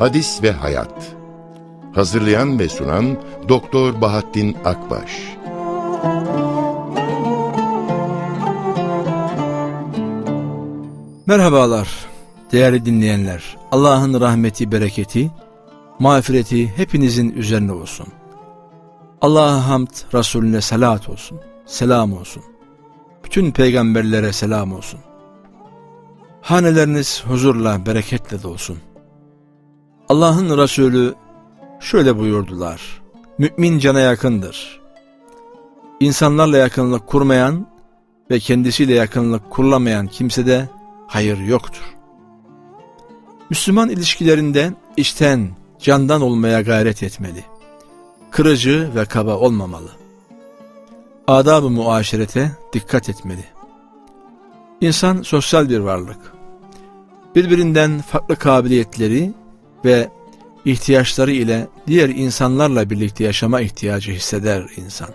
Hadis ve Hayat Hazırlayan ve sunan Doktor Bahattin Akbaş Merhabalar değerli dinleyenler. Allah'ın rahmeti, bereketi, mağfireti hepinizin üzerine olsun. Allah'a hamd, Resulüne salat olsun, selam olsun. Bütün peygamberlere selam olsun. Haneleriniz huzurla, bereketle dolsun. Allah'ın Resulü şöyle buyurdular. Mümin cana yakındır. İnsanlarla yakınlık kurmayan ve kendisiyle yakınlık kurulamayan kimsede hayır yoktur. Müslüman ilişkilerinde içten, candan olmaya gayret etmeli. Kırıcı ve kaba olmamalı. Adab-ı muaşerete dikkat etmeli. İnsan sosyal bir varlık. Birbirinden farklı kabiliyetleri ve ihtiyaçları ile diğer insanlarla birlikte yaşama ihtiyacı hisseder insan.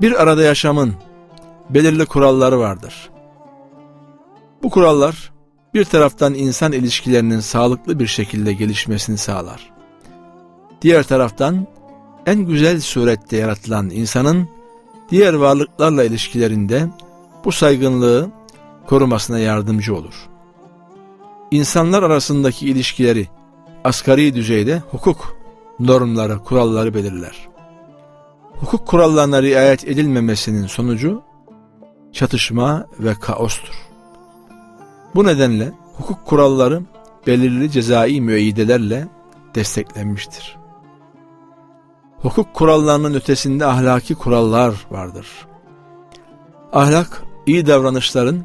Bir arada yaşamın belirli kuralları vardır. Bu kurallar bir taraftan insan ilişkilerinin sağlıklı bir şekilde gelişmesini sağlar. Diğer taraftan en güzel surette yaratılan insanın diğer varlıklarla ilişkilerinde bu saygınlığı korumasına yardımcı olur. İnsanlar arasındaki ilişkileri asgari düzeyde hukuk normları, kuralları belirler. Hukuk kurallarına riayet edilmemesinin sonucu çatışma ve kaostur. Bu nedenle hukuk kuralları belirli cezai müeyyidelerle desteklenmiştir. Hukuk kurallarının ötesinde ahlaki kurallar vardır. Ahlak, iyi davranışların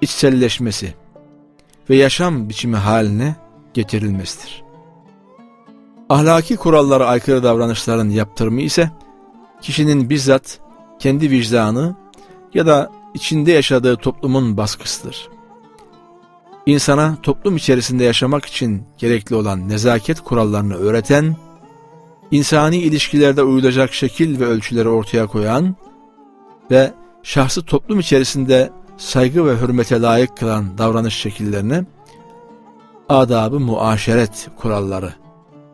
içselleşmesi ve yaşam biçimi haline getirilmesidir. Ahlaki kurallara aykırı davranışların yaptırımı ise kişinin bizzat kendi vicdanı ya da içinde yaşadığı toplumun baskısıdır. İnsana toplum içerisinde yaşamak için gerekli olan nezaket kurallarını öğreten, insani ilişkilerde uyulacak şekil ve ölçüleri ortaya koyan ve şahsı toplum içerisinde saygı ve hürmete layık kılan davranış şekillerine adabı muaşeret kuralları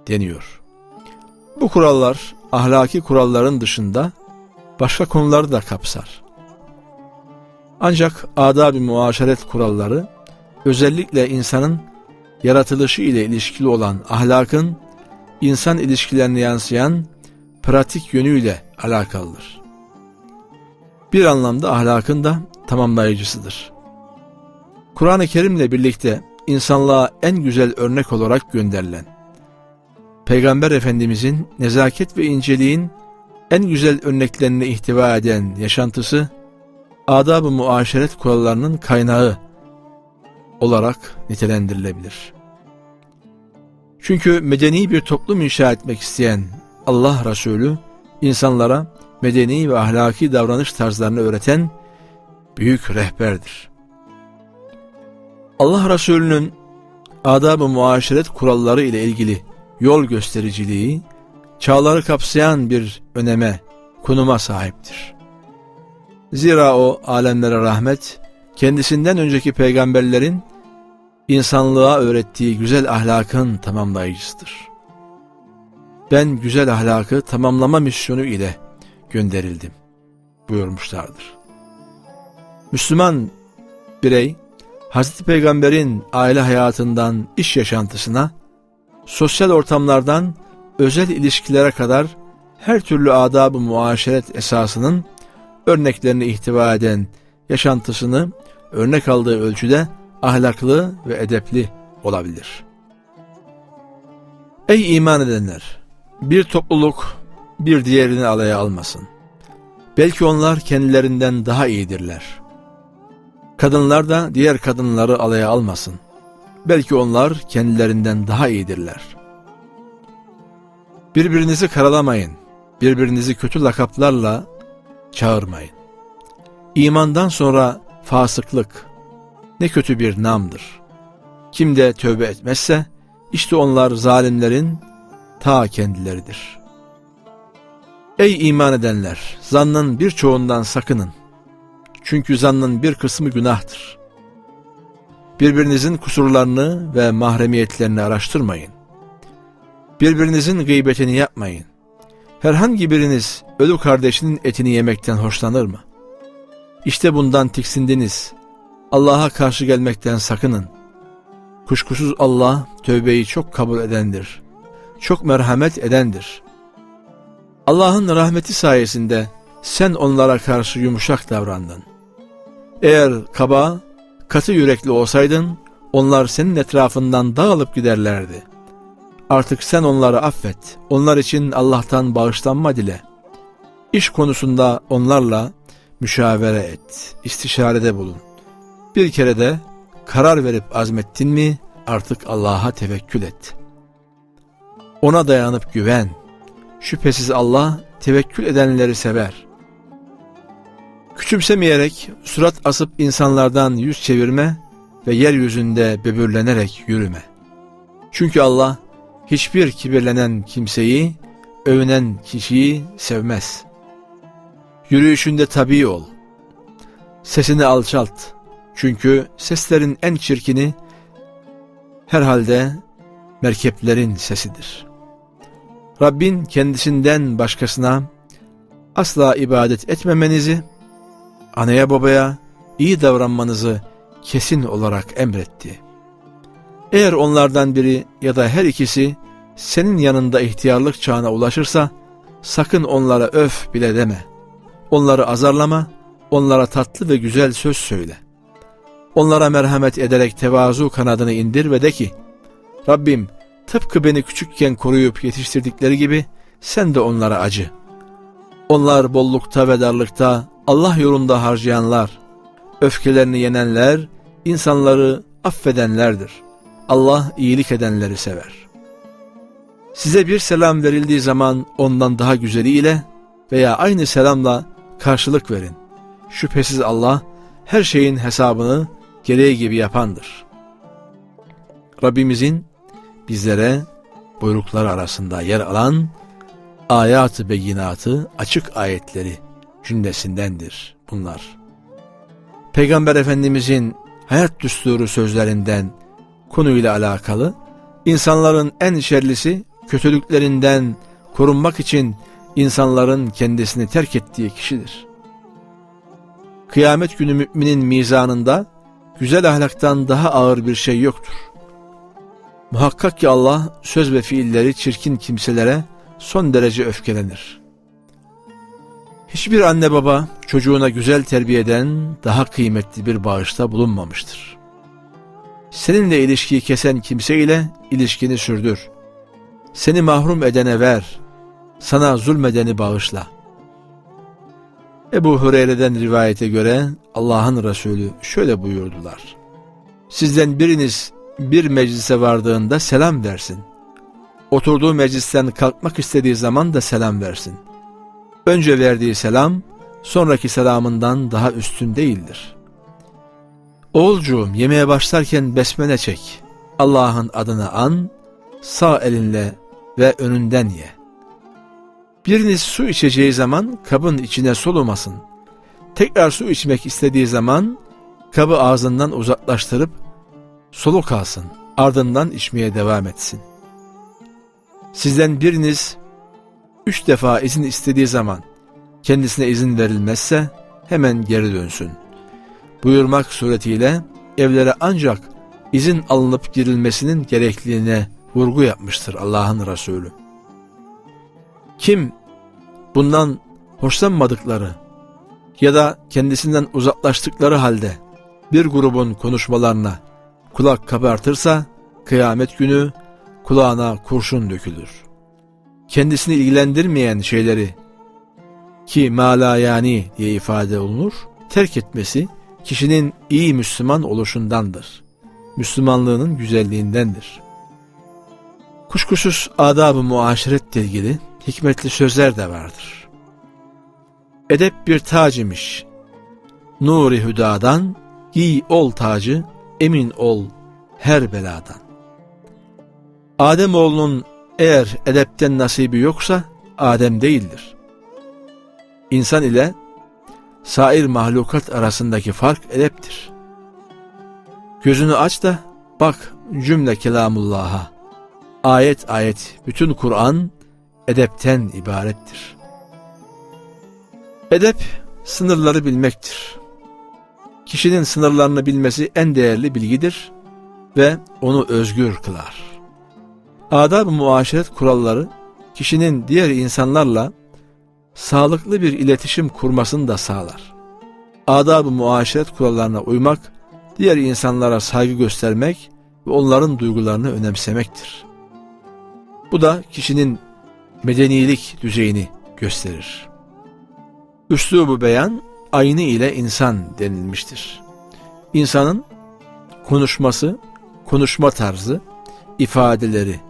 deniyor. Bu kurallar ahlaki kuralların dışında başka konuları da kapsar. Ancak adab-ı muaşeret kuralları özellikle insanın yaratılışı ile ilişkili olan ahlakın insan ilişkilerine yansıyan pratik yönüyle alakalıdır. Bir anlamda ahlakın da tamamlayıcısıdır. Kur'an-ı Kerim'le birlikte insanlığa en güzel örnek olarak gönderilen, Peygamber Efendimizin nezaket ve inceliğin en güzel örneklerini ihtiva eden yaşantısı, adab-ı muaşeret kurallarının kaynağı olarak nitelendirilebilir. Çünkü medeni bir toplum inşa etmek isteyen Allah Resulü insanlara medeni ve ahlaki davranış tarzlarını öğreten büyük rehberdir. Allah Resulü'nün adab-ı muaşeret kuralları ile ilgili yol göstericiliği çağları kapsayan bir öneme, konuma sahiptir. Zira o alemlere rahmet, kendisinden önceki peygamberlerin insanlığa öğrettiği güzel ahlakın tamamlayıcısıdır. Ben güzel ahlakı tamamlama misyonu ile gönderildim buyurmuşlardır. Müslüman birey, Hazreti Peygamber'in aile hayatından iş yaşantısına, sosyal ortamlardan özel ilişkilere kadar her türlü adab-ı muaşeret esasının örneklerini ihtiva eden yaşantısını örnek aldığı ölçüde ahlaklı ve edepli olabilir. Ey iman edenler! Bir topluluk bir diğerini alaya almasın. Belki onlar kendilerinden daha iyidirler. Kadınlar da diğer kadınları alaya almasın. Belki onlar kendilerinden daha iyidirler. Birbirinizi karalamayın. Birbirinizi kötü lakaplarla çağırmayın. İmandan sonra fasıklık ne kötü bir namdır. Kim de tövbe etmezse işte onlar zalimlerin ta kendileridir. Ey iman edenler! Zannın birçoğundan sakının. Çünkü zannın bir kısmı günahtır. Birbirinizin kusurlarını ve mahremiyetlerini araştırmayın. Birbirinizin gıybetini yapmayın. Herhangi biriniz ölü kardeşinin etini yemekten hoşlanır mı? İşte bundan tiksindiniz. Allah'a karşı gelmekten sakının. Kuşkusuz Allah tövbeyi çok kabul edendir. Çok merhamet edendir. Allah'ın rahmeti sayesinde sen onlara karşı yumuşak davrandın. Eğer kaba, katı yürekli olsaydın, onlar senin etrafından dağılıp giderlerdi. Artık sen onları affet, onlar için Allah'tan bağışlanma dile. İş konusunda onlarla müşavere et, istişarede bulun. Bir kere de karar verip azmettin mi artık Allah'a tevekkül et. Ona dayanıp güven. Şüphesiz Allah tevekkül edenleri sever. Küçümsemeyerek surat asıp insanlardan yüz çevirme ve yeryüzünde böbürlenerek yürüme. Çünkü Allah hiçbir kibirlenen kimseyi, övünen kişiyi sevmez. Yürüyüşünde tabii ol. Sesini alçalt. Çünkü seslerin en çirkini herhalde merkeplerin sesidir. Rabbin kendisinden başkasına asla ibadet etmemenizi, anaya babaya iyi davranmanızı kesin olarak emretti. Eğer onlardan biri ya da her ikisi senin yanında ihtiyarlık çağına ulaşırsa, sakın onlara öf bile deme. Onları azarlama, onlara tatlı ve güzel söz söyle. Onlara merhamet ederek tevazu kanadını indir ve de ki, Rabbim tıpkı beni küçükken koruyup yetiştirdikleri gibi sen de onlara acı. Onlar bollukta ve darlıkta Allah yolunda harcayanlar, öfkelerini yenenler, insanları affedenlerdir. Allah iyilik edenleri sever. Size bir selam verildiği zaman ondan daha güzeliyle veya aynı selamla karşılık verin. Şüphesiz Allah her şeyin hesabını gereği gibi yapandır. Rabbimizin bizlere buyrukları arasında yer alan ayat-ı beyinatı açık ayetleri cümlesindendir bunlar. Peygamber Efendimizin hayat düsturu sözlerinden konuyla alakalı insanların en şerlisi kötülüklerinden korunmak için insanların kendisini terk ettiği kişidir. Kıyamet günü müminin mizanında güzel ahlaktan daha ağır bir şey yoktur. Muhakkak ki Allah söz ve fiilleri çirkin kimselere son derece öfkelenir. Hiçbir anne baba çocuğuna güzel terbiyeden daha kıymetli bir bağışta bulunmamıştır. Seninle ilişkiyi kesen kimseyle ilişkini sürdür. Seni mahrum edene ver, sana zulmedeni bağışla. Ebu Hureyre'den rivayete göre Allah'ın Resulü şöyle buyurdular. Sizden biriniz bir meclise vardığında selam versin. Oturduğu meclisten kalkmak istediği zaman da selam versin. Önce verdiği selam, sonraki selamından daha üstün değildir. Oğulcuğum yemeğe başlarken besmele çek. Allah'ın adını an, sağ elinle ve önünden ye. Biriniz su içeceği zaman kabın içine solumasın. Tekrar su içmek istediği zaman kabı ağzından uzaklaştırıp soluk alsın. Ardından içmeye devam etsin. Sizden biriniz üç defa izin istediği zaman kendisine izin verilmezse hemen geri dönsün. Buyurmak suretiyle evlere ancak izin alınıp girilmesinin gerekliliğine vurgu yapmıştır Allah'ın Resulü. Kim bundan hoşlanmadıkları ya da kendisinden uzaklaştıkları halde bir grubun konuşmalarına kulak kabartırsa kıyamet günü kulağına kurşun dökülür. Kendisini ilgilendirmeyen şeyleri ki mala yani diye ifade olunur, terk etmesi kişinin iyi Müslüman oluşundandır. Müslümanlığının güzelliğindendir. Kuşkusuz adab-ı muaşeretle ilgili hikmetli sözler de vardır. Edep bir tac imiş. Nuri hüdadan giy ol tacı, emin ol her beladan. Adem oğlunun eğer edepten nasibi yoksa Adem değildir. İnsan ile sair mahlukat arasındaki fark edeptir. Gözünü aç da bak cümle kelamullah'a. Ayet ayet bütün Kur'an edepten ibarettir. Edep sınırları bilmektir. Kişinin sınırlarını bilmesi en değerli bilgidir ve onu özgür kılar. Adab-ı muaşeret kuralları kişinin diğer insanlarla sağlıklı bir iletişim kurmasını da sağlar. Adab-ı muaşeret kurallarına uymak, diğer insanlara saygı göstermek ve onların duygularını önemsemektir. Bu da kişinin medenilik düzeyini gösterir. Üslubu beyan aynı ile insan denilmiştir. İnsanın konuşması, konuşma tarzı, ifadeleri,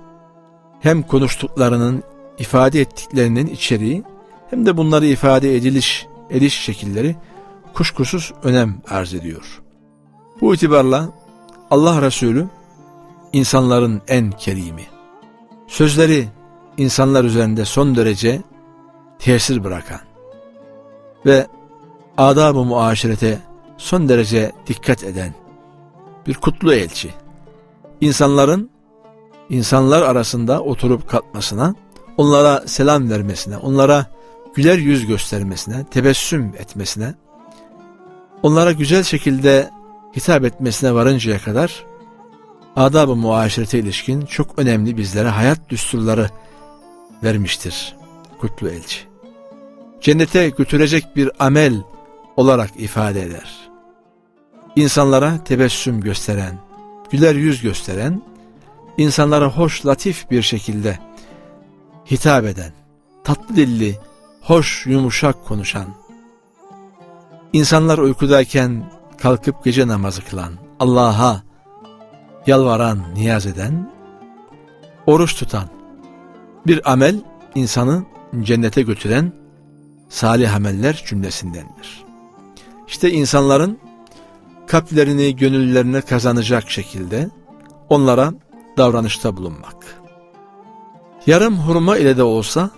hem konuştuklarının ifade ettiklerinin içeriği hem de bunları ifade ediliş, ediş şekilleri kuşkusuz önem arz ediyor. Bu itibarla Allah Resulü insanların en kerimi. Sözleri insanlar üzerinde son derece tesir bırakan ve adab-ı muaşerete son derece dikkat eden bir kutlu elçi. İnsanların insanlar arasında oturup kalkmasına, onlara selam vermesine, onlara güler yüz göstermesine, tebessüm etmesine, onlara güzel şekilde hitap etmesine varıncaya kadar adab-ı muaşerete ilişkin çok önemli bizlere hayat düsturları vermiştir kutlu elçi. Cennete götürecek bir amel olarak ifade eder. İnsanlara tebessüm gösteren, güler yüz gösteren, insanlara hoş latif bir şekilde hitap eden, tatlı dilli, hoş yumuşak konuşan, insanlar uykudayken kalkıp gece namazı kılan, Allah'a yalvaran, niyaz eden, oruç tutan, bir amel insanı cennete götüren salih ameller cümlesindendir. İşte insanların kalplerini, gönüllerini kazanacak şekilde onlara davranışta bulunmak. Yarım hurma ile de olsa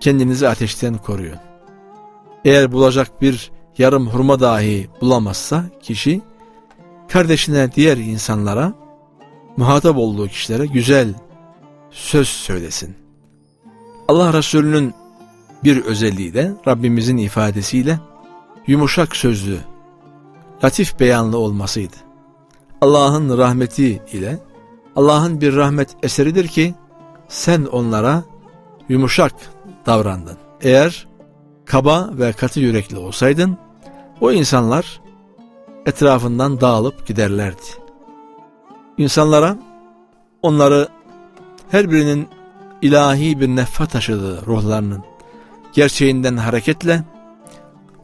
kendinizi ateşten koruyun. Eğer bulacak bir yarım hurma dahi bulamazsa kişi kardeşine diğer insanlara muhatap olduğu kişilere güzel söz söylesin. Allah Resulü'nün bir özelliği de Rabbimizin ifadesiyle yumuşak sözlü, latif beyanlı olmasıydı. Allah'ın rahmeti ile Allah'ın bir rahmet eseridir ki sen onlara yumuşak davrandın. Eğer kaba ve katı yürekli olsaydın o insanlar etrafından dağılıp giderlerdi. İnsanlara onları her birinin ilahi bir nefha taşıdığı ruhlarının gerçeğinden hareketle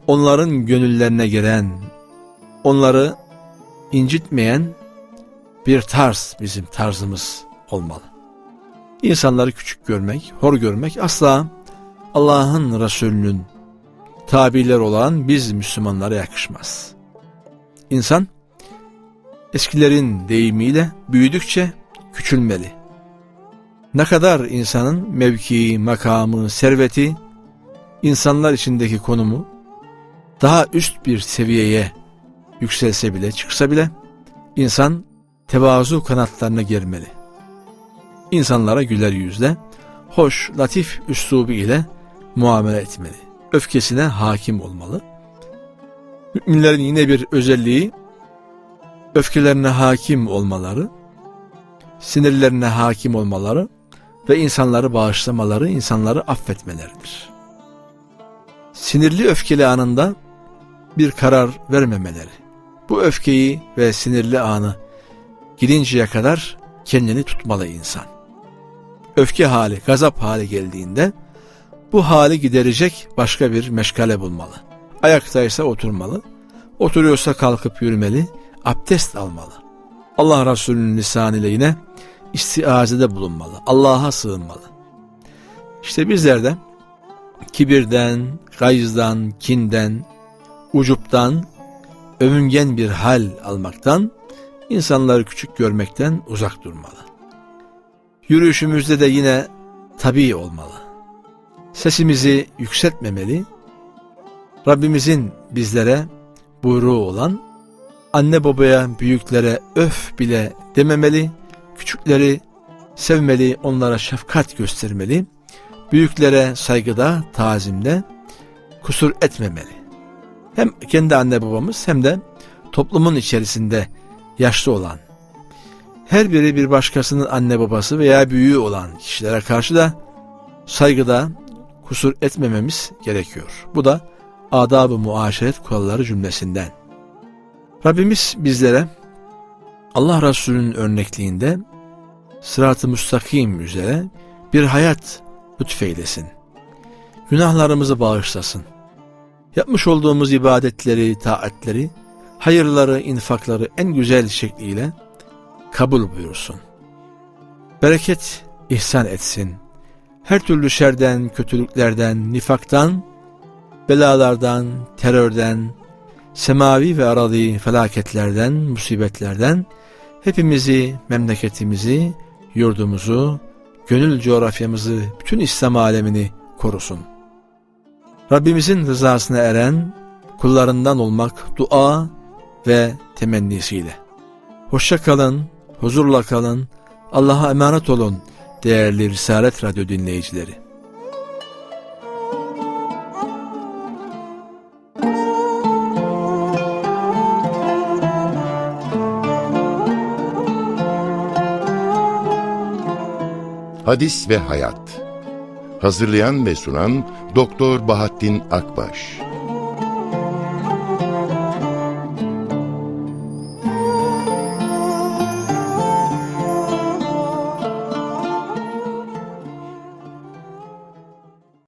onların gönüllerine giren, onları incitmeyen bir tarz bizim tarzımız olmalı. İnsanları küçük görmek, hor görmek asla Allah'ın Resulü'nün tabirler olan biz Müslümanlara yakışmaz. İnsan eskilerin deyimiyle büyüdükçe küçülmeli. Ne kadar insanın mevkii, makamı, serveti, insanlar içindeki konumu daha üst bir seviyeye yükselse bile, çıksa bile insan tevazu kanatlarına germeli. İnsanlara güler yüzle, hoş, latif üslubu ile muamele etmeli. Öfkesine hakim olmalı. Müminlerin yine bir özelliği öfkelerine hakim olmaları, sinirlerine hakim olmaları ve insanları bağışlamaları, insanları affetmeleridir. Sinirli öfkeli anında bir karar vermemeleri. Bu öfkeyi ve sinirli anı gidinceye kadar kendini tutmalı insan. Öfke hali, gazap hali geldiğinde bu hali giderecek başka bir meşgale bulmalı. Ayaktaysa oturmalı, oturuyorsa kalkıp yürümeli, abdest almalı. Allah Resulü'nün lisanıyla yine istiazede bulunmalı, Allah'a sığınmalı. İşte bizler de kibirden, gayızdan, kinden, ucuptan, övüngen bir hal almaktan, insanları küçük görmekten uzak durmalı. Yürüyüşümüzde de yine tabii olmalı. Sesimizi yükseltmemeli, Rabbimizin bizlere buyruğu olan anne babaya, büyüklere öf bile dememeli, küçükleri sevmeli, onlara şefkat göstermeli, büyüklere saygıda, tazimde kusur etmemeli. Hem kendi anne babamız hem de toplumun içerisinde yaşlı olan, her biri bir başkasının anne babası veya büyüğü olan kişilere karşı da saygıda kusur etmememiz gerekiyor. Bu da adab-ı muaşeret kuralları cümlesinden. Rabbimiz bizlere Allah Resulü'nün örnekliğinde sırat-ı müstakim üzere bir hayat lütfeylesin. Günahlarımızı bağışlasın. Yapmış olduğumuz ibadetleri, taatleri, hayırları, infakları en güzel şekliyle kabul buyursun. Bereket ihsan etsin. Her türlü şerden, kötülüklerden, nifaktan, belalardan, terörden, semavi ve arazi felaketlerden, musibetlerden hepimizi, memleketimizi, yurdumuzu, gönül coğrafyamızı, bütün İslam alemini korusun. Rabbimizin rızasına eren kullarından olmak dua ve temennisiyle. Hoşça kalın, huzurla kalın, Allah'a emanet olun değerli Risalet Radyo dinleyicileri. Hadis ve Hayat Hazırlayan ve sunan Doktor Bahattin Akbaş